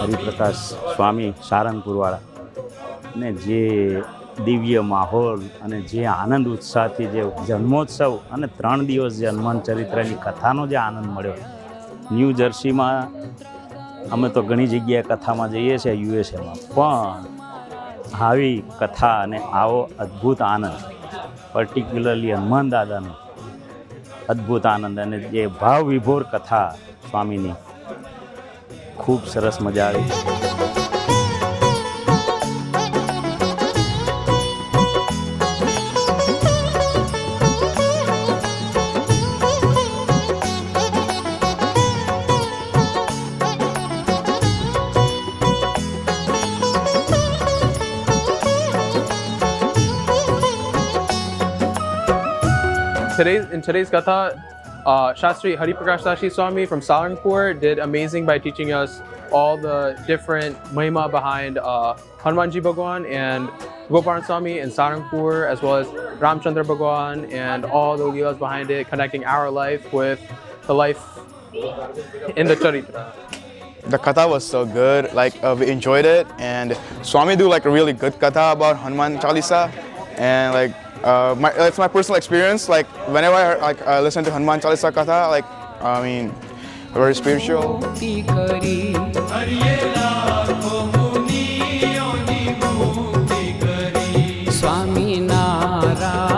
હરિપ્રકાશ સ્વામી સારંગપુરવાળા ને જે દિવ્ય માહોલ અને જે આનંદ ઉત્સાહથી જે જન્મોત્સવ અને ત્રણ દિવસ જે હનુમાન ચરિત્રની કથાનો જે આનંદ મળ્યો. ન્યૂ જર્સીમાં અમે તો ઘણી જગ્યાએ કથામાં જઈએ છીએ, યુએસએમાં. પણ આવી કથા અને આવો અદ્ભુત આનંદ પર્ટિક્યુલરલી હનુમાન દાદાનો અદ્ભુત આનંદ અને જે ભાવ વિભોર કથા સ્વામીની ખૂબ સરસ મજા આવી Today's in today's katha, uh, Shastri Hari Prakash Sashi Swami from Salanpur did amazing by teaching us all the different mahima behind uh, Hanumanji Bhagwan and Goparan Swami in Saranpur, as well as Ramchandra Bhagwan and all the leelas behind it, connecting our life with the life in the Charitra. The katha was so good. Like uh, we enjoyed it, and Swami do like a really good katha about Hanuman Chalisa, and like uh, my, uh, it's my personal experience. Like whenever I, like uh, listen to Hanuman Chalisa Katha, like I mean, very spiritual. Swami Nara.